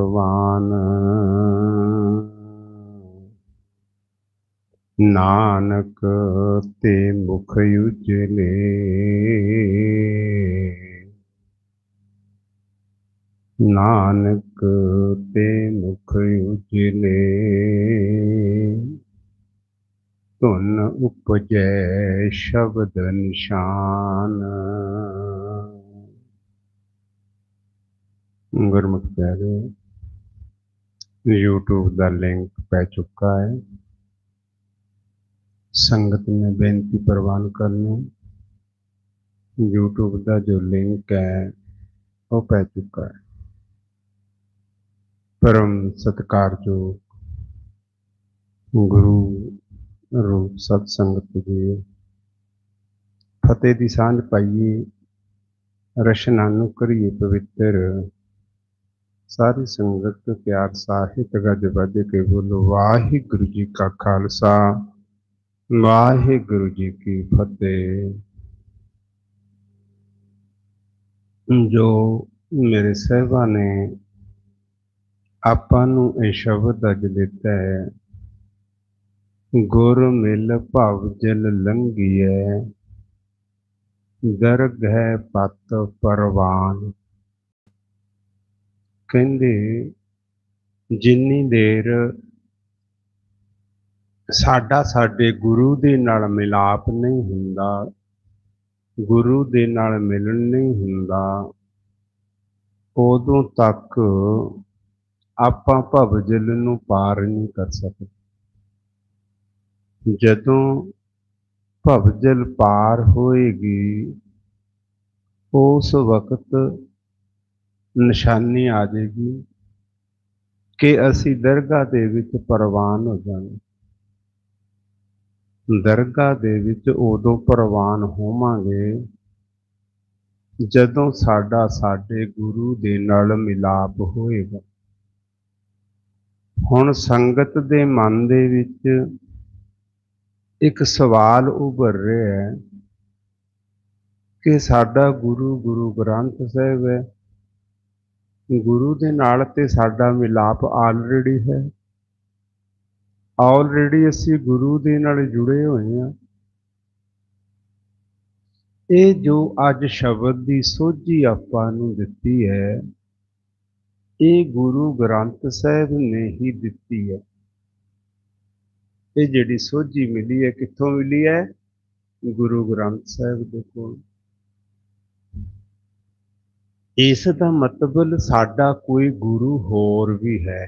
ਭਗਵਾਨ। ਨਾਨਕ ਤੇ ਮੁਖ ਉਜਲੇ। ਨਾਨਕ ਤੇ ਮੁਖ ਉਜਲੇ। ਧੁਨ ਉਪਜੈ ਸ਼ਬਦ ਨਿਸ਼ਾਨ। ਗੁਰਮੁਖ ਪਿਆਰੇ YouTube ਦਾ ਲਿੰਕ ਪੈ ਚੁੱਕਾ ਹੈ। ਸੰਗਤ ਨੇ ਬੇਨਤੀ ਪ੍ਰਵਾਨ ਕਰਨੀ। YouTube ਦਾ ਜੋ ਲਿੰਕ ਹੈ, ਉਹ ਪੈ ਚੁੱਕਾ ਹੈ। ਪਰਮ ਸਤਿਕਾਰਯੋਗ ਗੁਰੂ ਰੂਪ ਸਤ ਸੰਗਤ ਜੀ, ਫਤਿਹ ਦੀ ਸਾਂਝ ਪਾਈਏ, ਰਸ਼ਨਾ ਨੂੰ ਕਰੀਏ ਪਵਿੱਤਰ। ਸਾਰੀ ਸੰਗਤ ਪਿਆਰ ਸਾਹਿਤ ਗੱਜ ਵੱਜ ਕੇ ਬੋਲੋ, ਵਾਹਿਗੁਰੂ ਜੀ ਕਾ ਖਾਲਸਾ, ਵਾਹਿਗੁਰੂ ਜੀ ਕੀ ਫਤਿਹ। ਜੋ ਮੇਰੇ ਸਹਿਬਾ ਨੇ ਆਪਾਂ ਨੂੰ ਇਹ ਸ਼ਬਦ ਅੱਜ ਦਿੱਤਾ ਹੈ, ਗੁਰ ਮਿਲ ਭਵ ਜਲ ਲੰਘੀਐ ਦਰਗ ਹੈ ਪਤ ਪਰਵਾਨ। ਕਹਿੰਦੇ, ਜਿੰਨੀ ਦੇਰ ਸਾਡਾ ਸਾਡੇ ਗੁਰੂ ਦੇ ਨਾਲ ਮਿਲਾਪ ਨਹੀਂ ਹੁੰਦਾ, ਗੁਰੂ ਦੇ ਨਾਲ ਮਿਲਣ ਨਹੀਂ ਹੁੰਦਾ, ਉਦੋਂ ਤੱਕ ਆਪਾਂ ਭਵਜਲ ਨੂੰ ਪਾਰ ਨਹੀਂ ਕਰ ਸਕਦੇ। ਜਦੋਂ ਭਵਜਲ ਪਾਰ ਹੋਏਗੀ, ਉਸ ਵਕਤ ਨਿਸ਼ਾਨੀ ਆ ਜਾਏਗੀ ਕਿ ਅਸੀਂ ਦਰਗਾਹ ਦੇ ਵਿੱਚ ਪ੍ਰਵਾਨ ਹੋ ਜਾਵਾਂਗੇ। ਦਰਗਾਹ ਦੇ ਵਿੱਚ ਉਦੋਂ ਪ੍ਰਵਾਨ ਹੋਵਾਂਗੇ ਜਦੋਂ ਸਾਡਾ ਸਾਡੇ ਗੁਰੂ ਦੇ ਨਾਲ ਮਿਲਾਪ ਹੋਏਗਾ। ਹੁਣ ਸੰਗਤ ਦੇ ਮਨ ਦੇ ਵਿੱਚ ਇੱਕ ਸਵਾਲ ਉਭਰ ਰਿਹਾ ਹੈ ਕਿ ਸਾਡਾ ਗੁਰੂ ਗੁਰੂ ਗ੍ਰੰਥ ਸਾਹਿਬ ਹੈ ਗੁਰੂ ਦੇ ਨਾਲ ਤੇ ਸਾਡਾ ਮਿਲਾਪ ਆਲਰੇਡੀ ਹੈ। ਆਲਰੇਡੀ ਅਸੀਂ ਗੁਰੂ ਦੇ ਨਾਲ ਜੁੜੇ ਹੋਏ ਹਾਂ। ਇਹ ਜੋ ਅੱਜ ਸ਼ਬਦ ਦੀ ਸੋਝੀ ਆਪਾਂ ਨੂੰ ਦਿੱਤੀ ਹੈ, ਇਹ ਗੁਰੂ ਗ੍ਰੰਥ ਸਾਹਿਬ ਨੇ ਹੀ ਦਿੱਤੀ ਹੈ। ਇਹ ਜਿਹੜੀ ਸੋਝੀ ਮਿਲੀ ਹੈ, ਕਿੱਥੋਂ ਮਿਲੀ ਹੈ? ਗੁਰੂ ਗ੍ਰੰਥ ਸਾਹਿਬ ਦੇ ਕੋਲ। ਇਸ ਦਾ ਮਤਲਬ ਸਾਡਾ ਕੋਈ ਗੁਰੂ ਹੋਰ ਵੀ ਹੈ।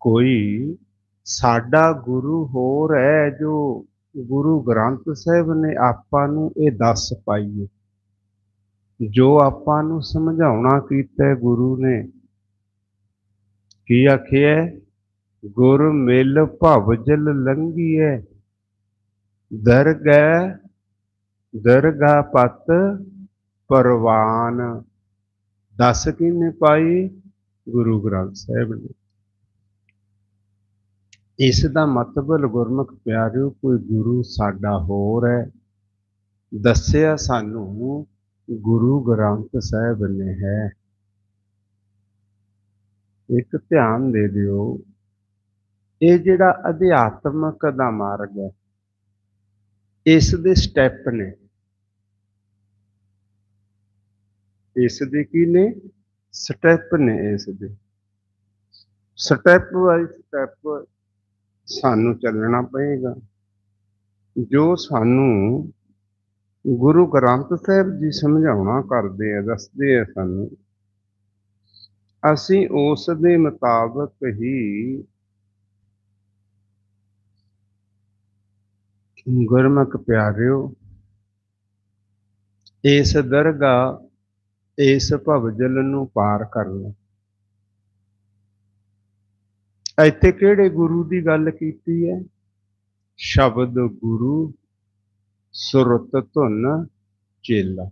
ਕੋਈ ਸਾਡਾ ਗੁਰੂ ਹੋਰ ਹੈ ਜੋ ਗੁਰੂ ਗ੍ਰੰਥ ਸਾਹਿਬ ਨੇ ਆਪਾਂ ਨੂੰ ਇਹ ਦੱਸ ਪਾਈਏ ਜੋ ਆਪਾਂ ਨੂੰ ਸਮਝਾਉਣਾ ਕੀਤਾ ਗੁਰੂ ਨੇ, ਕੀ ਆਖਿਆ ਗੁਰ ਮਿਲ ਭਵਜਲ ਲੰਘੀਐ ਦਰਗਹਿ ਦਰਗਾ ਪਤ ਪਰਵਾਨ। ਦੱਸ ਕਿਨੇ ਪਾਈ? ਗੁਰੂ ਗ੍ਰੰਥ ਸਾਹਿਬ ਨੇ। ਇਸ ਦਾ ਮਤਲਬ ਗੁਰਮੁਖ ਪਿਆਰਿਓ, ਕੋਈ ਗੁਰੂ ਸਾਡਾ ਹੋਰ ਹੈ। ਦੱਸਿਆ ਸਾਨੂੰ ਗੁਰੂ ਗ੍ਰੰਥ ਸਾਹਿਬ ਨੇ ਹੈ। ਇੱਕ ਧਿਆਨ ਦੇ ਦਿਓ, ਇਹ ਜਿਹੜਾ ਅਧਿਆਤਮਕ ਦਾ ਮਾਰਗ ਹੈ, ਇਸ ਦੇ ਸਟੈਪ ਨੇ। ਇਸ ਦੇ ਕੀ ਨੇ? ਸਟੈਪ ਨੇ ਇਸ ਦੇ। ਸਟੈਪ ਵਾਈਜ਼ ਸਟੈਪ ਸਾਨੂੰ ਚੱਲਣਾ ਪਏਗਾ। ਜੋ ਸਾਨੂੰ ਗੁਰੂ ਗ੍ਰੰਥ ਸਾਹਿਬ ਜੀ ਸਮਝਾਉਣਾ ਕਰਦੇ ਆ, ਦੱਸਦੇ ਆ ਸਾਨੂੰ, ਅਸੀਂ ਉਸ ਦੇ ਮੁਤਾਬਕ ਹੀ ਗੁਰਮੁਖ ਪਿਆਰਿਓ, ਇਸ ਦਰਗਾਹ ਇਸ ਭਵਜਲ ਨੂੰ ਪਾਰ ਕਰਨਾ। ਇੱਥੇ ਕਿਹੜੇ ਗੁਰੂ ਦੀ ਗੱਲ ਕੀਤੀ ਹੈ? ਸ਼ਬਦ ਗੁਰੂ, ਸੁਰਤ ਧੁਨ, ਚੇਲਾ।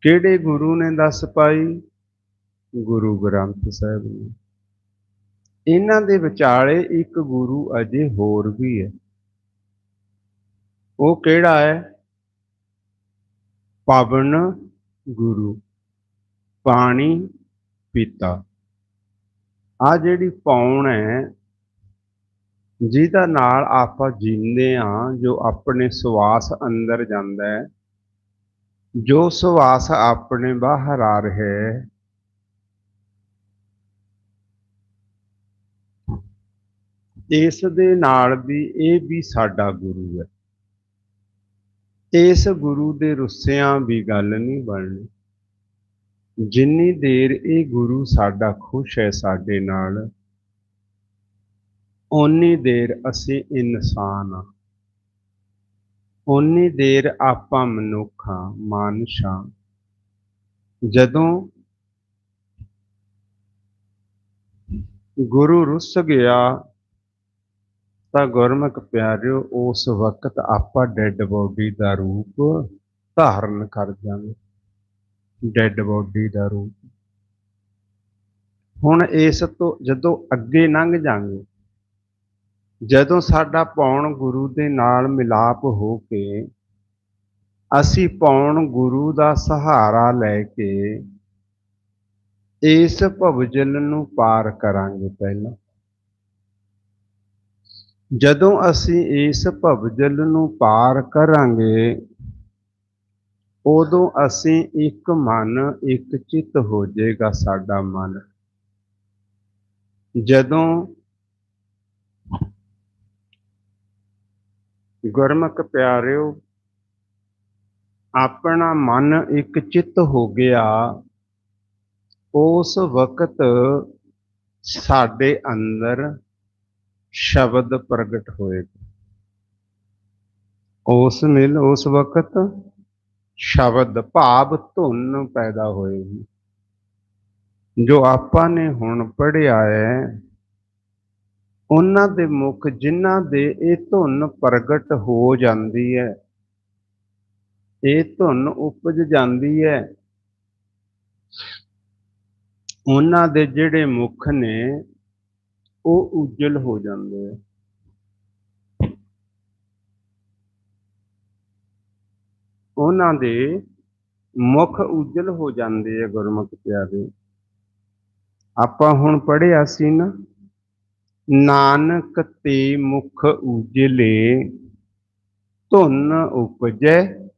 ਕਿਹੜੇ ਗੁਰੂ ਨੇ ਦੱਸ ਪਾਈ? ਗੁਰੂ ਗ੍ਰੰਥ ਸਾਹਿਬ ਨੇ। ਇਹਨਾਂ ਦੇ ਵਿਚਾਲੇ ਇੱਕ ਗੁਰੂ ਅਜੇ ਹੋਰ ਵੀ ਹੈ। ਉਹ ਕਿਹੜਾ ਹੈ? ਪਵਨ ਗੁਰੂ ਪਾਣੀ ਪੀਤਾ। ਆ ਜਿਹੜੀ ਪੌਣ ਹੈ, ਜਿਹਦਾ ਨਾਲ ਆਪਾਂ ਜੀਂਦੇ ਆ ਜੋ ਆਪਣੇ ਸਵਾਸ ਅੰਦਰ ਜਾਂਦਾ ਹੈ, ਜੋ ਸਵਾਸ ਆਪਣੇ ਬਾਹਰ ਆ ਰਿਹਾ ਹੈ, ਇਸ ਦੇ ਨਾਲ ਵੀ ਇਹ ਵੀ ਸਾਡਾ ਗੁਰੂ ਹੈ। ਇਸ ਗੁਰੂ ਦੇ ਰੁੱਸਿਆਂ ਵੀ ਗੱਲ ਨਹੀਂ ਬਣਨੀ। ਜਿੰਨੀ ਦੇਰ ਇਹ ਗੁਰੂ ਸਾਡਾ ਖੁਸ਼ ਹੈ ਸਾਡੇ ਨਾਲ, ਓਨੀ ਦੇਰ ਅਸੀਂ ਇਨਸਾਨ ਆ ਓਨੀ ਦੇਰ ਆਪਾਂ ਮਨੁੱਖਾਂ ਮਾਨਸ਼ਾਂ ਜਦੋਂ ਗੁਰੂ ਰੁੱਸ ਗਿਆ ਤਾਂ ਗੁਰਮੁਖ ਪਿਆਰਿਓ, ਉਸ ਵਕਤ ਆਪਾਂ ਡੈੱਡ ਬੋਡੀ ਦਾ ਰੂਪ ਧਾਰਨ ਕਰ ਜਾਂਦੇ ਡੈੱਡ ਬੋਡੀ ਦਾ ਰੂਪ। ਹੁਣ ਇਸ ਤੋਂ ਜਦੋਂ ਅੱਗੇ ਲੰਘ ਜਾਾਂਗੇ, ਜਦੋਂ ਸਾਡਾ ਪੌਣ ਗੁਰੂ ਦੇ ਨਾਲ ਮਿਲਾਪ ਹੋ ਕੇ ਅਸੀਂ ਪੌਣ ਗੁਰੂ ਦਾ ਸਹਾਰਾ ਲੈ ਕੇ ਇਸ ਭਵਜਲ ਨੂੰ ਪਾਰ ਕਰਾਂਗੇ ਪਹਿਲਾਂ। ਜਦੋਂ ਅਸੀਂ ਇਸ ਭਵਜਲ ਨੂੰ ਪਾਰ ਕਰਾਂਗੇ, ਉਦੋਂ ਅਸੀਂ ਇੱਕ ਮਨ, ਇੱਕ ਚਿੱਤ ਹੋ ਜਾਏਗਾ ਸਾਡਾ ਮਨ। ਜਦੋਂ ਗੁਰਮੁਖ ਪਿਆਰਿਓ, ਆਪਣਾ ਮਨ ਇੱਕ ਚਿੱਤ ਹੋ ਗਿਆ, ਉਸ ਵਕਤ ਸਾਡੇ ਅੰਦਰ ਸ਼ਬਦ ਪ੍ਰਗਟ ਹੋਏਗਾ ਉਸ ਮਿਲ ਉਸ ਵਕਤ ਸ਼ਬਦ ਭਾਵ ਧੁਨ ਪੈਦਾ ਹੋਏਗੀ ਜੋ ਆਪਾਂ ਨੇ ਹੁਣ ਪੜਿਆ ਹੈ ਉਹਨਾਂ ਦੇ ਮੁਖ ਜਿਨ੍ਹਾਂ ਦੇ ਇਹ ਧੁਨ ਪ੍ਰਗਟ ਹੋ ਜਾਂਦੀ ਹੈ ਇਹ ਧੁਨ ਉਪਜ ਜਾਂਦੀ ਹੈ ਉਹਨਾਂ ਦੇ ਜਿਹੜੇ ਮੁਖ ਨੇ ਉਹ ਉਜਲ ਹੋ ਜਾਂਦੇ ਆ। ਉਹਨਾਂ ਦੇ ਮੁਖ ਉਜਲ ਹੋ ਜਾਂਦੇ ਆ ਗੁਰਮੁਖ ਪਿਆਰੇ। ਆਪਾਂ ਹੁਣ ਪੜਿਆ ਸੀ ਨਾ, ਨਾਨਕ ਤੇ ਮੁਖ ਉਜਲੇ, ਧੁਨ ਉਪਜੈ,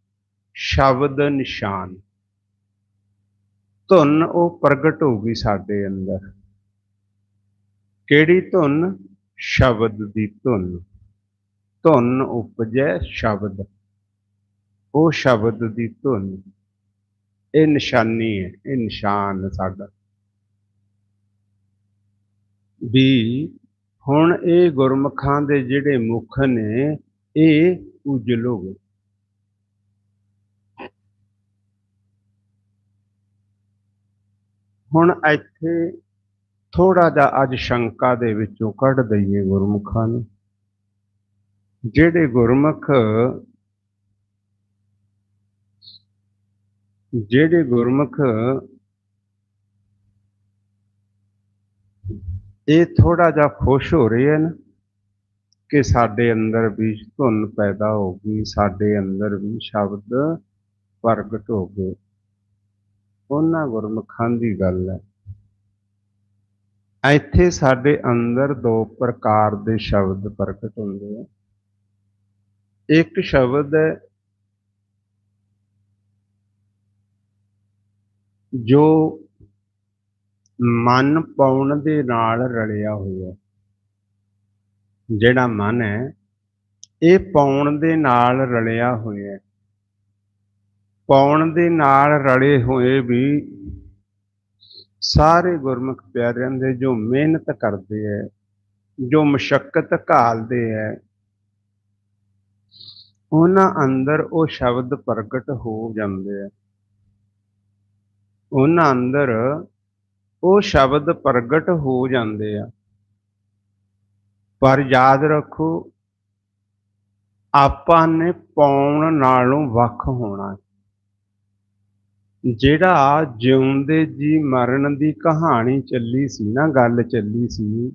ਸ਼ਬਦ ਨਿਸ਼ਾਨ। ਧੁਨ ਉਹ ਪ੍ਰਗਟ ਹੋ ਗਈ ਸਾਡੇ ਅੰਦਰ। ਕਿਹੜੀ ਧੁਨ? ਸ਼ਬਦ ਦੀ ਧੁਨ। ਧੁਨ ਉਪਜੈ ਸ਼ਬਦ। ਉਹ ਸ਼ਬਦ ਦੀ ਧੁਨ। ਇਹ ਨਿਸ਼ਾਨੀ ਹੈ, ਇਹ ਨਿਸ਼ਾਨ ਸਾਡਾ। ਵੀ ਹੁਣ ਇਹ ਗੁਰਮੁਖਾਂ ਦੇ ਜਿਹੜੇ ਮੁਖ ਨੇ, ਇਹ ਉਜਲ ਹੋ ਗਏ। ਹੁਣ ਇੱਥੇ ਥੋੜਾ ਜਿਹਾ ਅੱਜ ਸ਼ੰਕਾ ਦੇ ਵਿੱਚੋਂ ਕੱਢ ਦਈਏ ਗੁਰਮੁਖਾਂ ਨੂੰ। ਜਿਹੜੇ ਗੁਰਮੁਖ ਜਿਹੜੇ ਗੁਰਮੁਖ, ਇਹ ਥੋੜਾ ਜਿਹਾ ਖੁਸ਼ ਹੋ ਰਹੇ ਹਨ ਕਿ ਸਾਡੇ ਅੰਦਰ ਵੀ ਧੁਨ ਪੈਦਾ ਹੋ ਗਈ, ਸਾਡੇ ਅੰਦਰ ਵੀ ਸ਼ਬਦ ਪ੍ਰਗਟ ਹੋ ਗਏ। ਉਹਨਾਂ ਗੁਰਮੁਖਾਂ ਦੀ ਗੱਲ ਹੈ। ਇੱਥੇ ਸਾਡੇ ਅੰਦਰ ਦੋ ਪ੍ਰਕਾਰ ਦੇ ਸ਼ਬਦ ਪ੍ਰਗਟ ਹੁੰਦੇ ਆ। ਇੱਕ ਸ਼ਬਦ ਹੈ ਜੋ ਮਨ ਪਾਉਣ ਦੇ ਨਾਲ ਰਲਿਆ ਹੋਇਆ ਜਿਹੜਾ ਮਨ ਹੈ, ਇਹ ਪਾਉਣ ਦੇ ਨਾਲ ਰਲਿਆ ਹੋਇਆ ਪਾਉਣ ਦੇ ਨਾਲ ਰਲੇ ਹੋਏ ਵੀ ਸਾਰੇ ਗੁਰਮੁਖ ਪਿਆਰਿਆਂ ਦੇ ਜੋ ਮਿਹਨਤ ਕਰਦੇ ਐ, ਜੋ ਮੁਸ਼ਕਲ ਘਾਲਦੇ ਐ, ਉਹਨਾਂ ਅੰਦਰ ਉਹ ਸ਼ਬਦ ਪ੍ਰਗਟ ਹੋ ਜਾਂਦੇ ਆ ਉਹਨਾਂ ਅੰਦਰ ਉਹ ਸ਼ਬਦ ਪ੍ਰਗਟ ਹੋ ਜਾਂਦੇ ਆ। ਪਰ ਯਾਦ ਰੱਖੋ, ਆਪਾਂ ਨੇ ਪਾਉਣ ਨਾਲੋਂ ਵੱਖ ਹੋਣਾ। ਜਿਹੜਾ ਜਿਉਂਦੇ ਜੀ ਮਰਨ ਦੀ ਕਹਾਣੀ ਚੱਲੀ ਸੀ ਨਾ, ਗੱਲ ਚੱਲੀ ਸੀ,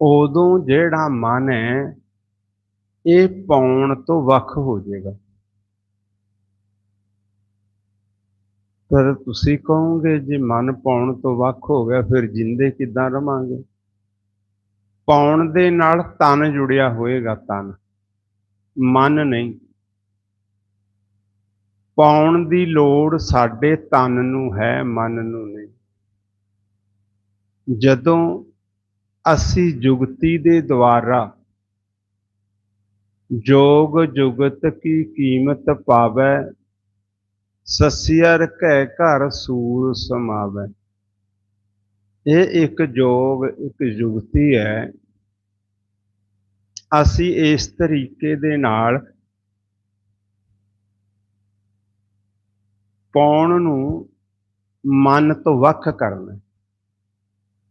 ਉਦੋਂ ਜਿਹੜਾ ਮਨ ਹੈ, ਇਹ ਪਾਉਣ ਤੋਂ ਵੱਖ ਹੋ ਜਾਏਗਾ। ਪਰ ਤੁਸੀਂ ਕਹੋਗੇ ਜੇ ਮਨ ਪਾਉਣ ਤੋਂ ਵੱਖ ਹੋ ਗਿਆ, ਫਿਰ ਜਿੰਦੇ ਕਿੱਦਾਂ ਰਵਾਂਗੇ? ਪਾਉਣ ਦੇ ਨਾਲ ਤਨ ਜੁੜਿਆ ਹੋਏਗਾ ਤਨ, ਮਨ ਨਹੀਂ। ਪਾਉਣ ਦੀ ਲੋੜ ਸਾਡੇ ਤਨ ਨੂੰ ਹੈ, ਮਨ ਨੂੰ ਨਹੀਂ। ਜਦੋਂ ਅਸੀਂ ਜੁਗਤੀ ਦੇ ਦੁਆਰਾ ਜੋਗ ਜੁਗਤ ਕੀ ਕੀਮਤ ਪਾਵੈ ਸਸਿਅਰ ਕੈ ਘਰ ਸੂਰ ਸਮਾਵੈ। ਇਹ ਇੱਕ ਜੋਗ, ਇੱਕ ਜੁਗਤੀ ਹੈ। ਅਸੀਂ ਇਸ ਤਰੀਕੇ ਦੇ ਨਾਲ ਪਾਉਣ ਨੂੰ ਮਨ ਤੋਂ ਵੱਖ ਕਰਨਾ।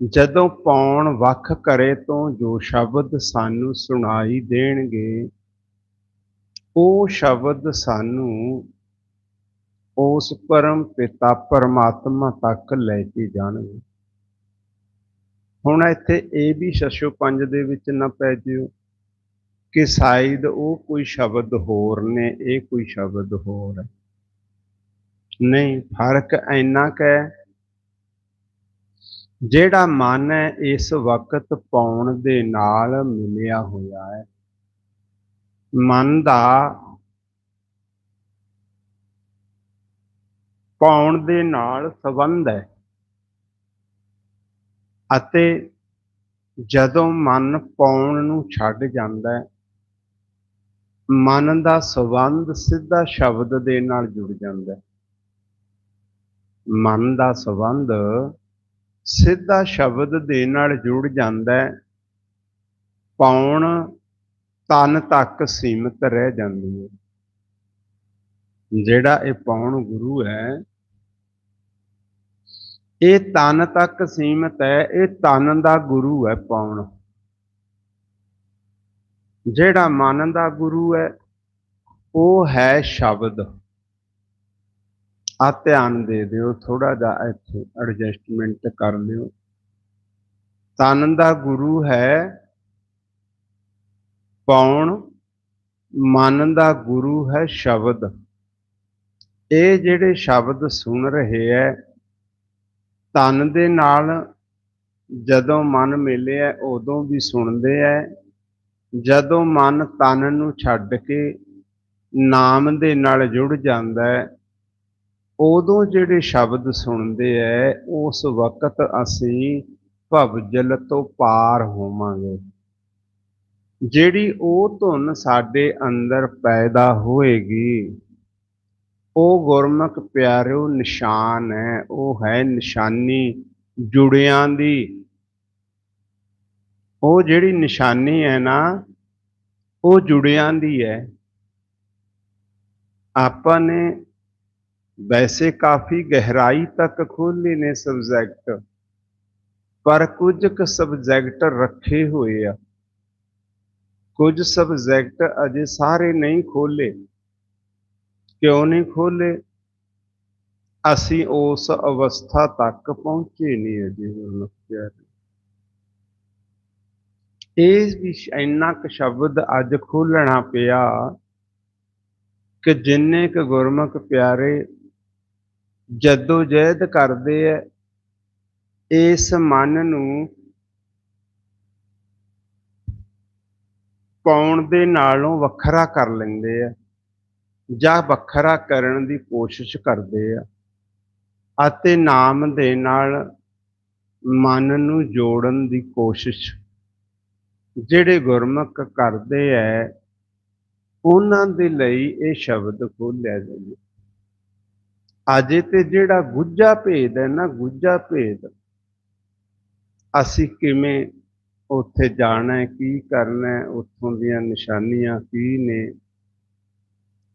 ਜਦੋਂ ਪਾਉਣ ਵੱਖ ਕਰੇ ਤੋਂ ਜੋ ਸ਼ਬਦ ਸਾਨੂੰ ਸੁਣਾਈ ਦੇਣਗੇ, ਉਹ ਸ਼ਬਦ ਸਾਨੂੰ ਉਸ ਪਰਮ ਪਿਤਾ ਪਰਮਾਤਮਾ ਤੱਕ ਲੈ ਕੇ ਜਾਣਗੇ। ਹੁਣ ਇੱਥੇ ਇਹ ਵੀ ਸ਼ਸ਼ੋ ਪੰਜ ਦੇ ਵਿੱਚ ਨਾ ਪੈ ਜਿਓ ਕਿ ਸ਼ਾਇਦ ਉਹ ਕੋਈ ਸ਼ਬਦ ਹੋਰ ਨੇ, ਇਹ ਕੋਈ ਸ਼ਬਦ ਹੋਰ ਹੈ। ਨਹੀਂ, ਫ਼ਰਕ ਇੰਨਾ ਕੁ ਹੈ। ਜਿਹੜਾ ਮਨ ਹੈ, ਇਸ ਵਕਤ ਪਾਉਣ ਦੇ ਨਾਲ ਮਿਲਿਆ ਹੋਇਆ ਹੈ। ਮਨ ਦਾ ਪਾਉਣ ਦੇ ਨਾਲ ਸੰਬੰਧ ਹੈ। ਅਤੇ ਜਦੋਂ ਮਨ ਪਾਉਣ ਨੂੰ ਛੱਡ ਜਾਂਦਾ ਹੈ, ਮਨ ਦਾ ਸੰਬੰਧ ਸਿੱਧਾ ਸ਼ਬਦ ਦੇ ਨਾਲ ਜੁੜ ਜਾਂਦਾ ਹੈ। ਮਨ ਦਾ ਸੰਬੰਧ ਸਿੱਧਾ ਸ਼ਬਦ ਦੇ ਨਾਲ ਜੁੜ ਜਾਂਦਾ ਹੈ। ਪਾਉਣ ਤਨ ਤੱਕ ਸੀਮਿਤ ਰਹਿ ਜਾਂਦੀ ਹੈ। ਜਿਹੜਾ ਇਹ ਪਾਉਣ ਗੁਰੂ ਹੈ, ਇਹ ਤਨ ਤੱਕ ਸੀਮਿਤ ਹੈ, ਇਹ ਤਨ ਦਾ ਗੁਰੂ ਹੈ ਪਾਉਣ ਜਿਹੜਾ ਮਨ ਦਾ ਗੁਰੂ ਹੈ, ਉਹ ਹੈ ਸ਼ਬਦ। ਆ ਧਿਆਨ ਦੇ ਦਿਓ ਥੋੜਾ ਜਿਹਾ ਇੱਥੇ ਐਡਜਸਟਮੈਂਟ ਕਰ ਲਿਓ। ਤਨ ਦਾ ਗੁਰੂ ਹੈ ਪਾਉਣ ਮਨ ਦਾ ਗੁਰੂ ਹੈ ਸ਼ਬਦ। ਇਹ ਜਿਹੜੇ ਸ਼ਬਦ ਸੁਣ ਰਹੇ ਹੈ ਤਨ ਦੇ ਨਾਲ ਜਦੋਂ ਮਨ ਮਿਲਿਆ ਉਦੋਂ ਵੀ ਸੁਣਦੇ ਹੈ ਜਦੋਂ ਮਨ ਤਨ ਨੂੰ ਛੱਡ ਕੇ ਨਾਮ ਦੇ ਨਾਲ ਜੁੜ ਜਾਂਦਾ ਹੈ ਉਦੋਂ ਜਿਹੜੇ ਸ਼ਬਦ ਸੁਣਦੇ ਐ, ਉਸ ਵਕਤ ਅਸੀਂ ਭਵਜਲ ਤੋਂ ਪਾਰ ਹੋਵਾਂਗੇ। ਜਿਹੜੀ ਉਹ ਧੁਨ ਸਾਡੇ ਅੰਦਰ ਪੈਦਾ ਹੋਏਗੀ, ਉਹ ਗੁਰਮੁਖ ਪਿਆਰਿਓ ਨਿਸ਼ਾਨ ਹੈ ਉਹ ਹੈ ਨਿਸ਼ਾਨੀ ਜੁੜਿਆਂ ਦੀ। ਉਹ ਜਿਹੜੀ ਨਿਸ਼ਾਨੀ ਹੈ ਨਾ, ਉਹ ਜੁੜਿਆਂ ਦੀ ਹੈ ਆਪਾਂ ਨੇ ਵੈਸੇ ਕਾਫੀ ਗਹਿਰਾਈ ਤੱਕ ਖੋਲੇ ਨੇ ਸਬਜੈਕਟ ਪਰ ਕੁਝ ਕੁ ਸਬਜੈਕਟ ਰੱਖੇ ਹੋਏ ਆ। ਕੁਝ ਸਬਜੈਕਟ ਅਜੇ ਸਾਰੇ ਨਹੀਂ ਖੋਲੇ ਕਿਉਂ ਨਹੀਂ ਖੋਲੇ ਅਸੀਂ ਉਸ ਅਵਸਥਾ ਤੱਕ ਪਹੁੰਚੇ ਨਹੀਂ ਅਜੇ ਹੁਣ, ਪਿਆਰੇ। ਇਹ ਵੀ ਇੰਨਾ ਕੁ ਸ਼ਬਦ ਅੱਜ ਖੋਲਣਾ ਪਿਆ ਕਿ ਜਿੰਨੇ ਕੁ ਗੁਰਮੁਖ ਪਿਆਰੇ ਜਦੋਂ ਜਹਿਦ ਕਰਦੇ ਐ, ਇਸ ਮਨ ਨੂੰ ਪਾਉਣ ਦੇ ਨਾਲੋਂ ਵੱਖਰਾ ਕਰ ਲੈਂਦੇ ਆ ਜਾਂ ਵੱਖਰਾ ਕਰਨ ਦੀ ਕੋਸ਼ਿਸ਼ ਕਰਦੇ ਆ ਅਤੇ ਨਾਮ ਦੇ ਨਾਲ ਮਨ ਨੂੰ ਜੋੜਨ ਦੀ ਕੋਸ਼ਿਸ਼ ਜਿਹੜੇ ਗੁਰਮੁਖ ਕਰਦੇ ਐ, ਉਹਨਾਂ ਦੇ ਲਈ ਇਹ ਸ਼ਬਦ ਖੋਲਿਆ ਜਾਂਦਾ ਅਜੇ ਤੇ ਜਿਹੜਾ ਗੁੱਜਾ ਭੇਦ ਹੈ ਨਾ ਗੁੱਜਾ ਭੇਦ, ਅਸੀਂ ਕਿਵੇਂ ਉੱਥੇ ਜਾਣਾ ਕੀ ਕਰਨਾ ਉੱਥੋਂ ਦੀਆਂ ਨਿਸ਼ਾਨੀਆਂ ਕੀ ਨੇ?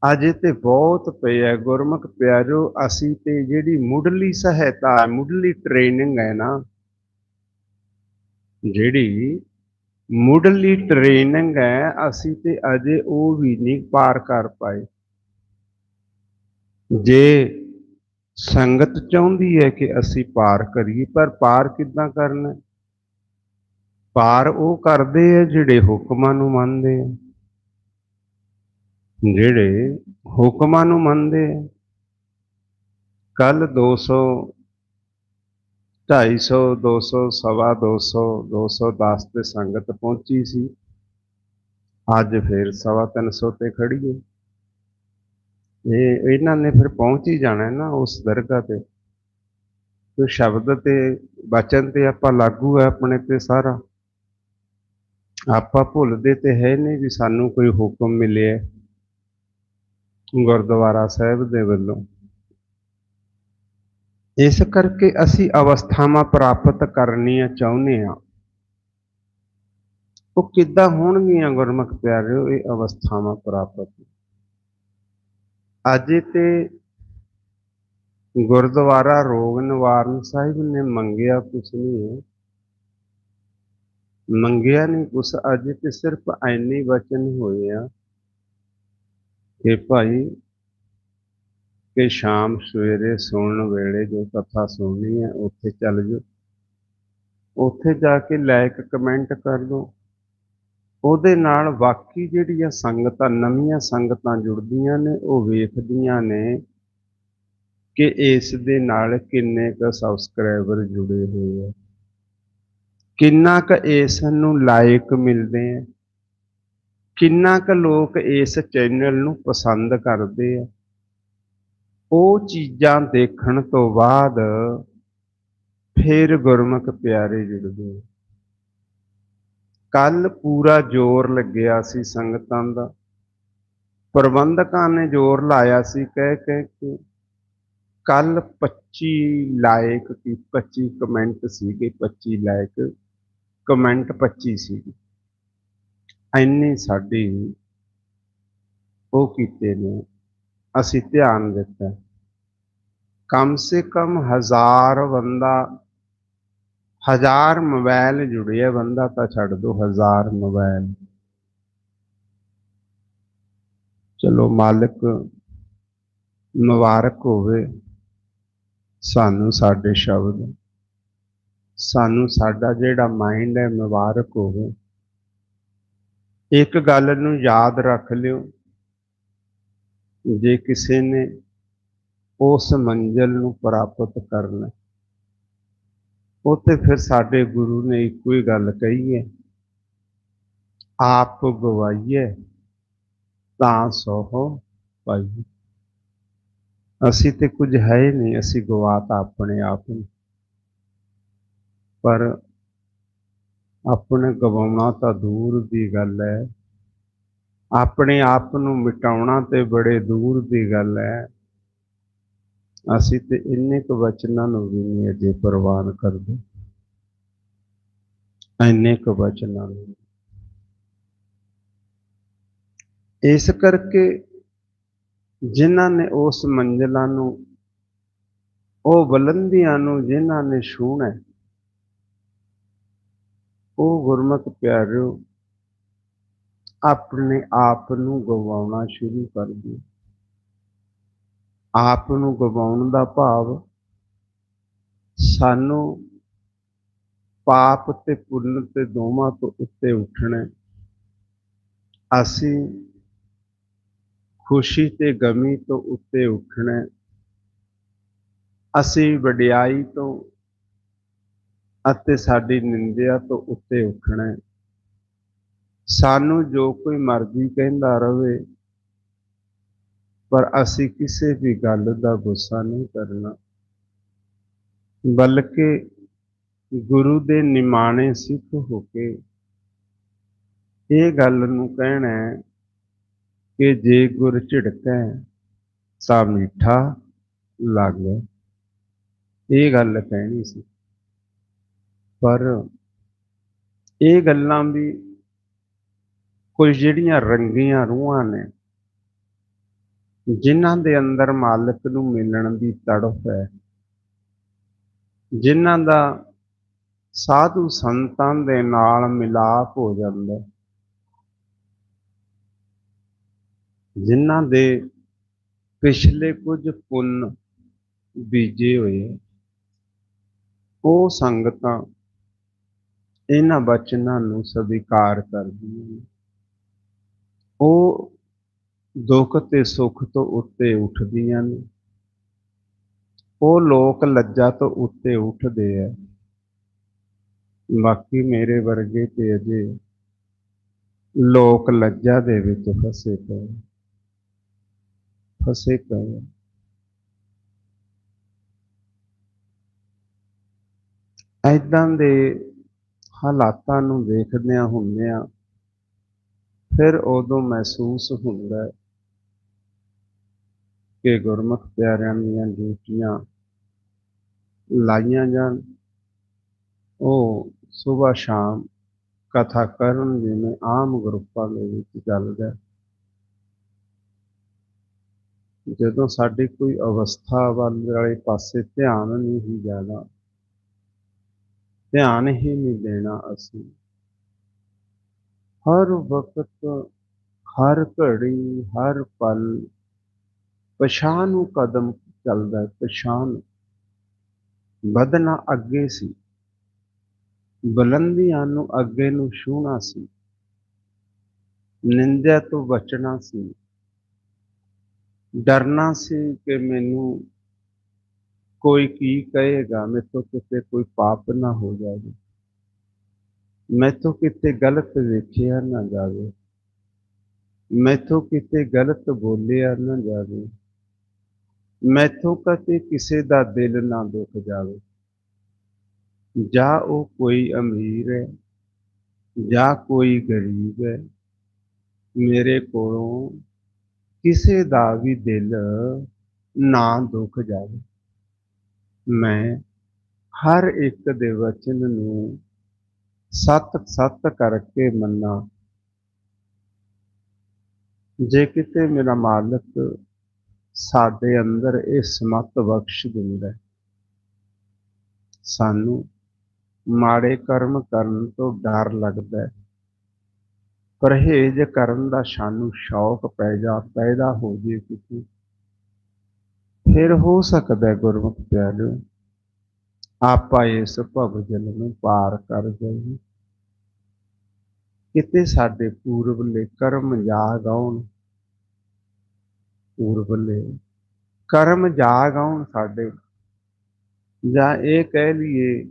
ਅਜੇ ਤੇ ਬਹੁਤ ਪਿਆ ਗੁਰਮੁਖ ਪਿਆਰੋ, ਅਸੀਂ ਤੇ ਜਿਹੜੀ ਮੁੱਢਲੀ ਸਹਾਇਤਾ ਹੈ, ਮੁੱਢਲੀ ਟ੍ਰੇਨਿੰਗ ਹੈ ਨਾ, ਜਿਹੜੀ ਮੁੱਢਲੀ ਟ੍ਰੇਨਿੰਗ ਹੈ, ਅਸੀਂ ਤੇ ਅਜੇ ਉਹ ਵੀ ਨਹੀਂ ਪਾਰ ਕਰ ਪਾਏ। ਜੇ ਸੰਗਤ ਚਾਹੁੰਦੀ ਹੈ ਕਿ ਅਸੀਂ ਪਾਰ ਕਰੀਏ, ਪਰ ਪਾਰ ਕਿੱਦਾਂ ਕਰਨਾ? ਪਾਰ ਉਹ ਕਰਦੇ ਆ ਜਿਹੜੇ ਹੁਕਮਾਂ ਨੂੰ ਮੰਨਦੇ ਆ। ਜਿਹੜੇ ਹੁਕਮਾਂ ਨੂੰ ਮੰਨਦੇ ਆ। ਕੱਲ 200 250 200 ਸਵਾ 200 210 ਤੇ ਸੰਗਤ ਪਹੁੰਚੀ ਸੀ। ਅੱਜ ਫਿਰ ਸਵਾ 300 ਤੇ ਖੜੀਏ ਇਹ ਇਹਨਾਂ ਨੇ ਫਿਰ ਪਹੁੰਚ ਹੀ ਜਾਣਾ ਨਾ ਉਸ ਦਰਗਾਹ ਤੇ। ਤੇ ਸ਼ਬਦ ਤੇ ਬਚਨ ਤੇ ਆਪਾਂ ਲਾਗੂ ਹੈ ਆਪਣੇ ਤੇ ਸਾਰਾ। ਆਪਾਂ ਭੁੱਲਦੇ ਤੇ ਹੈ ਨਹੀਂ ਵੀ ਸਾਨੂੰ ਕੋਈ ਹੁਕਮ ਮਿਲਿਆ ਗੁਰਦੁਆਰਾ ਸਾਹਿਬ ਦੇ ਵੱਲੋਂ। ਇਸ ਕਰਕੇ ਅਸੀਂ ਅਵਸਥਾਵਾਂ ਪ੍ਰਾਪਤ ਕਰਨੀਆਂ ਚਾਹੁੰਦੇ ਹਾਂ। ਉਹ ਕਿੱਦਾਂ ਹੋਣਗੀਆਂ ਗੁਰਮੁਖ ਪਿਆਰਿਓ, ਇਹ ਅਵਸਥਾਵਾਂ ਪ੍ਰਾਪਤ? ਅੱਜ ਤੇ ਗੁਰਦੁਆਰਾ ਰੋਗ ਨਿਵਾਰਨ ਸਾਹਿਬ ਨੇ ਮੰਗਿਆ ਕੁਛ ਨਹੀਂ ਹੈ। ਮੰਗਿਆ ਨਹੀਂ ਕੁਛ, ਅੱਜ ਤੇ ਸਿਰਫ ਐਨੇ ਵਚਨ ਹੋਏ ਆ ਕਿ ਭਾਈ ਕਿ ਸ਼ਾਮ ਸਵੇਰੇ ਸੁਣਨ ਵੇਲੇ ਜੋ ਕਥਾ ਸੁਣਨੀ ਹੈ, ਉੱਥੇ ਚੱਲ ਜਾਓ। ਉੱਥੇ ਜਾ ਕੇ ਲਾਇਕ ਕਮੈਂਟ ਕਰ ਦਿਓ। ਉਹਦੇ ਨਾਲ ਬਾਕੀ ਜਿਹੜੀਆਂ ਸੰਗਤਾਂ, ਨਵੀਆਂ ਸੰਗਤਾਂ ਜੁੜਦੀਆਂ ਨੇ, ਉਹ ਵੇਖਦੀਆਂ ਨੇ ਕਿ ਇਸ ਦੇ ਨਾਲ ਕਿੰਨੇ ਕੁ ਸਬਸਕ੍ਰਾਈਬਰ ਜੁੜੇ ਹੋਏ ਆ। ਕਿੰਨਾ ਕੁ ਇਸ ਨੂੰ ਲਾਇਕ ਮਿਲਦੇ ਆ। ਕਿੰਨਾ ਕੁ ਲੋਕ ਇਸ ਚੈਨਲ ਨੂੰ ਪਸੰਦ ਕਰਦੇ ਆ। ਉਹ ਚੀਜ਼ਾਂ ਦੇਖਣ ਤੋਂ ਬਾਅਦ ਫਿਰ ਗੁਰਮੁਖ ਪਿਆਰੇ ਜੁੜਦੇ ਕੱਲ ਪੂਰਾ ਜ਼ੋਰ ਲੱਗਿਆ ਸੀ ਸੰਗਤਾਂ ਦਾ। ਪ੍ਰਬੰਧਕਾਂ ਨੇ ਜ਼ੋਰ ਲਾਇਆ ਸੀ ਕਹਿ ਕਹਿ ਕੇ। ਕੱਲ 25 ਲਾਇਕ ਕੀ 25 ਕਮੈਂਟ ਸੀਗੇ 25 ਲਾਇਕ ਕਮੈਂਟ 25 ਸੀਗੇ। ਐਨੀ ਸਾਡੀ ਉਹ ਕੀਤੇ ਨੇ, ਅਸੀਂ ਧਿਆਨ ਦਿੱਤਾ। ਕਮ ਸੇ ਕਮ ਹਜ਼ਾਰ ਬੰਦਾ ਹਜ਼ਾਰ ਮੋਬਾਈਲ ਜੁੜਿਆ ਬੰਦਾ ਤਾਂ ਛੱਡ ਦੋ, ਹਜ਼ਾਰ ਮੋਬਾਈਲ ਚਲੋ ਮਾਲਕ ਮੁਬਾਰਕ ਹੋਵੇ, ਸਾਨੂੰ ਸਾਡੇ ਸ਼ਬਦ, ਸਾਨੂੰ ਸਾਡਾ ਜਿਹੜਾ ਮਾਈਂਡ ਹੈ ਮੁਬਾਰਕ ਹੋਵੇ। ਇੱਕ ਗੱਲ ਨੂੰ ਯਾਦ ਰੱਖ ਲਿਓ, ਜੇ ਕਿਸੇ ਨੇ ਉਸ ਮੰਜ਼ਲ ਨੂੰ ਪ੍ਰਾਪਤ ਕਰਨਾ ਉੱਥੇ ਫਿਰ ਸਾਡੇ ਗੁਰੂ ਨੇ ਇੱਕੋ ਹੀ ਗੱਲ ਕਹੀ ਹੈ, ਆਪ ਗਵਾਈਏ ਤਾਂ ਸੋਹੋ ਭਾਈ। ਅਸੀਂ ਤੇ ਕੁਝ ਹੈ ਹੀ ਨਹੀਂ, ਅਸੀਂ ਗਵਾਤਾ ਆਪਣੇ ਆਪ ਨੂੰ। ਪਰ ਆਪਣੇ ਗਵਾਉਣਾ ਤਾਂ ਦੂਰ ਦੀ ਗੱਲ ਹੈ। ਆਪਣੇ ਆਪ ਨੂੰ ਮਿਟਾਉਣਾ ਤੇ ਬੜੇ ਦੂਰ ਦੀ ਗੱਲ ਹੈ। ਅਸੀਂ ਤੇ ਇੰਨੇ ਕੁ ਵਚਨਾਂ ਨੂੰ ਵੀ ਨਹੀਂ ਅਜੇ ਪ੍ਰਵਾਨ ਕਰਦੇ। ਇੰਨੇ ਕੁ ਵਚਨਾਂ ਨੂੰ। ਇਸ ਕਰਕੇ ਜਿਨ੍ਹਾਂ ਨੇ ਉਸ ਮੰਜ਼ਲਾਂ ਨੂੰ, ਉਹ ਬੁਲੰਦੀਆਂ ਨੂੰ ਜਿਨ੍ਹਾਂ ਨੇ ਛੂਹਣਾ ਉਹ ਗੁਰਮਤਿ ਪਿਆਰਿਓ, ਆਪਣੇ ਆਪ ਨੂੰ ਗਵਾਉਣਾ ਸ਼ੁਰੂ ਕਰ ਦਿਓ। ਆਪ ਨੂੰ ਗਵਾਉਣ ਦਾ ਭਾਵ ਸਾਨੂੰ ਪਾਪ ਤੇ ਪੁੰਨ ਤੇ ਦੋਵਾਂ ਤੋਂ ਉੱਤੇ ਉੱਠਣਾ, ਅਸੀਂ ਖੁਸ਼ੀ ਤੇ ਗਮੀ ਤੋਂ ਉੱਤੇ ਉੱਠਣਾ, ਅਸੀਂ ਵਡਿਆਈ ਤੋਂ ਅਤੇ ਸਾਡੀ ਨਿੰਦਿਆ ਤੋਂ ਉੱਤੇ ਉੱਠਣਾ। ਸਾਨੂੰ ਜੋ ਕੋਈ ਮਰਜ਼ੀ ਕਹਿੰਦਾ ਰਹੇ ਪਰ ਅਸੀਂ ਕਿਸੇ ਵੀ ਗੱਲ ਦਾ ਗੁੱਸਾ ਨਹੀਂ ਕਰਨਾ। ਬਲਕਿ ਗੁਰੂ ਦੇ ਨਿਮਾਣੇ ਸਿੱਖ ਹੋ ਕੇ ਇਹ ਗੱਲ ਨੂੰ ਕਹਿਣਾ ਹੈ ਕਿ ਜੇ ਗੁਰ ਝਿੜਕੈ ਸਾ ਮਿੱਠਾ ਲਾਗੇ। ਇਹ ਗੱਲ ਕਹਿਣੀ ਸੀ। ਪਰ ਇਹ ਗੱਲਾਂ ਵੀ ਕੁਝ ਜਿਹੜੀਆਂ ਰੰਗੀਆਂ ਰੂਹਾਂ ਨੇ ਜਿਨ੍ਹਾਂ ਦੇ ਅੰਦਰ ਮਾਲਕ ਨੂੰ ਮਿਲਣ ਦੀ ਤੜਫ ਹੈ। ਜਿਨ੍ਹਾਂ ਦਾ ਸਾਧੂ ਸੰਤਾਂ ਦੇ ਨਾਲ ਮਿਲਾਪ ਹੋ ਜਾਂਦਾ ਹੈ, ਜਿਨ੍ਹਾਂ ਦੇ ਪਿਛਲੇ ਕੁਝ ਪੁੰਨ ਬੀਜੇ ਹੋਏ ਹੈ, ਉਹ ਸੰਗਤਾਂ ਇਹਨਾਂ ਬਚਨਾਂ ਨੂੰ ਸਵੀਕਾਰ ਕਰਦੀਆਂ ਨੇ। ਉਹ ਦੁੱਖ ਤੇ ਸੁੱਖ ਤੋਂ ਉੱਤੇ ਉੱਠਦੀਆਂ ਨੇ। ਉਹ ਲੋਕ ਲੱਜਾ ਤੋਂ ਉੱਤੇ ਉੱਠਦੇ ਆ ਬਾਕੀ ਮੇਰੇ ਵਰਗੇ ਤੇ ਅਜੇ ਲੋਕ ਲੱਜਾ ਦੇ ਵਿੱਚ ਫਸੇ ਪਏ ਫਸੇ ਪਏ ਐਦਾਂ ਦੇ ਹਾਲਾਤਾਂ ਨੂੰ ਦੇਖਦਿਆਂ ਹੁੰਦਿਆਂ ਫਿਰ ਉਦੋਂ ਮਹਿਸੂਸ ਹੁੰਦਾ ਹੈ ਕਿ ਗੁਰਮੁਖ ਪਿਆਰਿਆਂ ਦੀਆਂ ਡਿਊਟੀਆਂ ਲਾਈਆਂ ਜਾਣ। ਉਹ ਸਵੇਰ ਸ਼ਾਮ ਕਥਾ ਕਰਨ ਜਿਵੇਂ ਆਮ ਗਰੁੱਪਾਂ ਦੇ ਵਿੱਚ ਚੱਲਦਾ ਜਦੋਂ ਸਾਡੀ ਕੋਈ ਅਵਸਥਾ ਵੱਲ ਵਾਲੇ ਪਾਸੇ ਧਿਆਨ ਨਹੀਂ ਹੀ ਜਾਣਾ, ਧਿਆਨ ਹੀ ਨਹੀਂ ਦੇਣਾ ਅਸੀਂ। ਹਰ ਵਕਤ ਹਰ ਘੜੀ, ਹਰ ਪਲ ਪਛਾਣ ਨੂੰ ਕਦਮ ਚੱਲਦਾ ਪਛਾਣ ਵਧਣਾ ਅੱਗੇ ਸੀ। ਬੁਲੰਦੀਆਂ ਨੂੰ ਅੱਗੇ ਨੂੰ ਛੂਹਣਾ ਸੀ। ਨਿੰਦਿਆ ਤੋਂ ਬਚਣਾ ਸੀ। ਡਰਨਾ ਸੀ ਕਿ ਮੈਨੂੰ ਕੋਈ ਕੀ ਕਹੇਗਾ ਮੇਤੋਂ ਕਿਤੇ ਕੋਈ ਪਾਪ ਨਾ ਹੋ ਜਾਵੇ। ਮੈਥੋਂ ਕਿਤੇ ਗਲਤ ਵੇਖਿਆ ਨਾ ਜਾਵੇ। ਮੈਥੋਂ ਕਿਤੇ ਗਲਤ ਬੋਲਿਆ ਨਾ ਜਾਵੇ। ਮੈਥੋਂ ਕਦੇ ਕਿਸੇ ਦਾ ਦਿਲ ਨਾ ਦੁੱਖ ਜਾਵੇ। ਜਾਂ ਉਹ ਕੋਈ ਅਮੀਰ ਹੈ, ਜਾਂ ਕੋਈ ਗਰੀਬ ਹੈ, ਮੇਰੇ ਕੋਲੋਂ ਕਿਸੇ ਦਾ ਵੀ ਦਿਲ ਨਾ ਦੁੱਖ ਜਾਵੇ। ਮੈਂ ਹਰ ਇੱਕ ਦੇ ਵਚਨ ਨੂੰ ਸਤ ਸਤ ਕਰਕੇ ਮੰਨਾ। ਜੇ ਕਿਤੇ ਮੇਰਾ ਮਾਲਕ ਸਾਡੇ ਅੰਦਰ ਇਹ ਸਮਤ ਬਖਸ਼ ਦਿੰਦਾ ਸਾਨੂੰ ਮਾੜੇ ਕਰਮ ਕਰਨ ਤੋਂ ਡਰ ਲੱਗਦਾ ਪਰਹੇਜ਼ ਕਰਨ ਦਾ ਸਾਨੂੰ ਸ਼ੌਕ ਪੈ ਜਾ, ਪੈਦਾ ਹੋ ਜੇ ਕਿਤੇ। ਫਿਰ ਹੋ ਸਕਦਾ ਹੈ, ਗੁਰਮੁਖ ਪਿਆਰਿਓ, ਆਪਾਂ ਇਸ ਭਵਜਲ ਨੂੰ ਪਾਰ ਕਰ ਜਾਈਏ। ਕਿਤੇ ਸਾਡੇ ਪੂਰਬਲੇ ਕਰਮ ਜਾਗ ਆਉਣ ਪੂਰਬਲੇ ਕਰਮ ਜਾਗ ਆਉਣ ਸਾਡੇ ਜਾਂ ਇਹ ਕਹਿ ਲਈਏ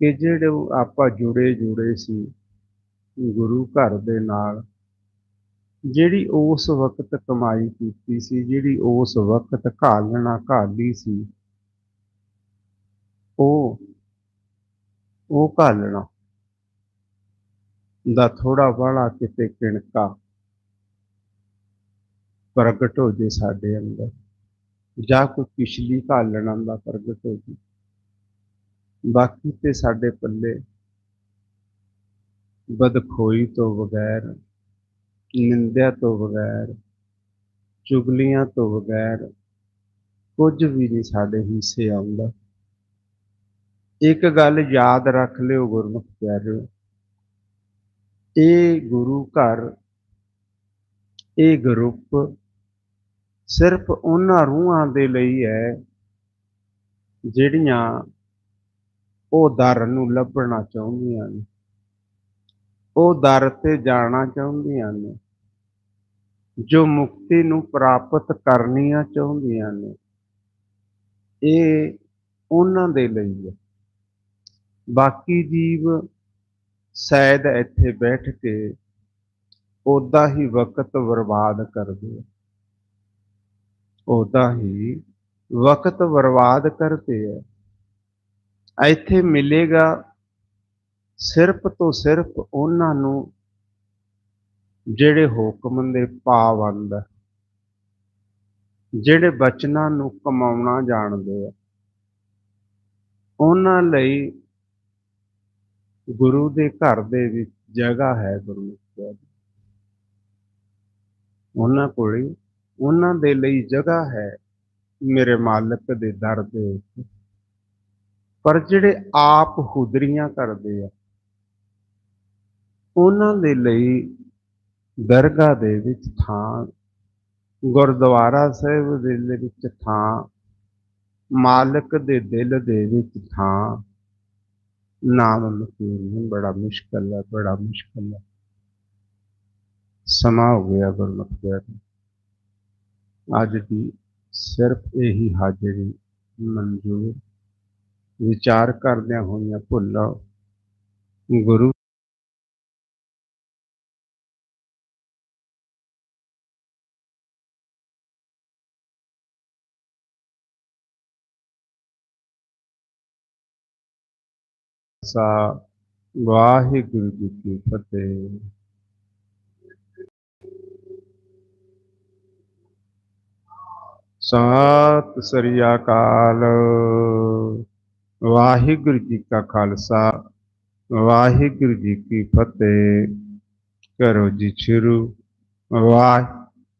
ਕਿ ਜਿਹੜੇ ਉਹ ਆਪਾਂ ਜੁੜੇ ਜੁੜੇ ਸੀ ਗੁਰੂ ਘਰ ਦੇ ਨਾਲ, ਜਿਹੜੀ ਉਸ ਵਕਤ ਕਮਾਈ ਕੀਤੀ ਸੀ, ਜਿਹੜੀ ਉਸ ਵਕਤ ਘਾਲਣਾ ਘਾਲੀ ਸੀ, ਉਹ ਉਹ ਘਾਲਣਾ। ਦਾ ਥੋੜਾ ਬੜਾ ਕਿਤੇ ਕਿਣਕਾ ਪ੍ਰਗਟ ਹੋ ਜੇ ਸਾਡੇ ਅੰਦਰ। ਜਾਂ ਕੋਈ ਪਿਛਲੀ ਘਾਲਣਾ ਦਾ ਪ੍ਰਗਟ ਹੋ ਜੇ। ਬਾਕੀ ਤੇ ਸਾਡੇ ਪੱਲੇ ਬਦਖੋਈ ਤੋਂ ਬਗੈਰ, ਨਿੰਦਿਆ ਤੋਂ ਬਗੈਰ, ਚੁਗਲੀਆਂ ਤੋਂ ਬਗੈਰ ਕੁਝ ਵੀ ਨਹੀਂ ਸਾਡੇ ਹਿੱਸੇ ਆਉਂਦਾ। ਇੱਕ ਗੱਲ ਯਾਦ ਰੱਖ ਲਿਓ ਗੁਰਮੁਖ ਪਿਆਰਿਓ। ਇਹ ਗੁਰੂ ਘਰ, ਇਹ ਗਰੁੱਪ ਸਿਰਫ ਉਹਨਾਂ ਰੂਹਾਂ ਦੇ ਲਈ ਹੈ ਜਿਹੜੀਆਂ ਉਹ ਦਰ ਨੂੰ ਲੱਭਣਾ ਚਾਹੁੰਦੀਆਂ ਨੇ। ਉਹ ਦਰ ਤੇ ਜਾਣਾ ਚਾਹੁੰਦੀਆਂ ਨੇ, ਜੋ ਮੁਕਤੀ ਨੂੰ ਪ੍ਰਾਪਤ ਕਰਨੀਆਂ ਚਾਹੁੰਦੀਆਂ ਨੇ। ਇਹ ਉਹਨਾਂ ਦੇ ਲਈ ਹੈ। ਬਾਕੀ ਜੀਵ ਸ਼ਾਇਦ ਇੱਥੇ ਬੈਠ ਕੇ ਉਦਾਂ ਹੀ ਵਕਤ ਬਰਬਾਦ ਕਰਦੇ ਆ। ਉਦਾਂ ਹੀ ਵਕਤ ਬਰਬਾਦ ਕਰਦੇ ਹੈ ਇੱਥੇ ਮਿਲੇਗਾ ਸਿਰਫ ਤੋਂ ਸਿਰਫ ਉਹਨਾਂ ਨੂੰ ਜਿਹੜੇ ਹੁਕਮ ਦੇ ਪਾਬੰਦ, ਜਿਹੜੇ ਬਚਨਾਂ ਨੂੰ ਕਮਾਉਣਾ ਜਾਣਦੇ ਆ। ਉਹਨਾਂ ਲਈ ਗੁਰੂ ਦੇ ਘਰ ਦੇ ਵਿੱਚ ਜਗ੍ਹਾ ਹੈ ਗੁਰੂ ਦੀ ਉਹਨਾਂ ਕੋਲੇ ਉਹਨਾਂ ਦੇ ਲਈ ਜਗ੍ਹਾ ਹੈ ਮੇਰੇ ਮਾਲਕ ਦੇ ਦਰ ਦੇ ਉੱਤੇ ਪਰ ਜਿਹੜੇ ਆਪ ਹੁਦਰੀਆਂ ਕਰਦੇ ਆ, ਉਹਨਾਂ ਦੇ ਲਈ ਦਰਗਾਹ ਦੇ ਵਿੱਚ ਥਾਂ, ਗੁਰਦੁਆਰਾ ਸਾਹਿਬ ਦੇ ਵਿੱਚ ਥਾਂ, ਮਾਲਕ ਦੇ ਦਿਲ ਦੇ ਵਿੱਚ ਥਾਂ, ਨਾਮ ਮਕੀਨ ਬੜਾ ਮੁਸ਼ਕਲ ਹੈ, ਬੜਾ ਮੁਸ਼ਕਲ ਹੈ। ਸਮਾਂ ਹੋ ਗਿਆ ਗੁਰਮੁਖ ਪਿਆਰੇ। ਅੱਜ ਦੀ ਸਿਰਫ ਇਹੀ ਹਾਜ਼ਰੀ ਮਨਜ਼ੂਰ ਵਿਚਾਰ ਕਰਦਿਆਂ ਹੋਈਆਂ ਭੁੱਲਾਂ ਗੁਰੂ ਸਾ ਵਾਹਿਗੁਰੂ ਜੀ ਕੀ ਫਤਿਹ ਸਤਿ ਸ੍ਰੀ ਅਕਾਲ। ਵਾਹਿਗੁਰੂ ਜੀ ਕਾ ਖਾਲਸਾ, ਵਾਹਿਗੁਰੂ ਜੀ ਕੀ ਫਤਿਹ। ਕਰੋ ਜੀ ਸ਼ੁਰੂ। ਵਾਹਿ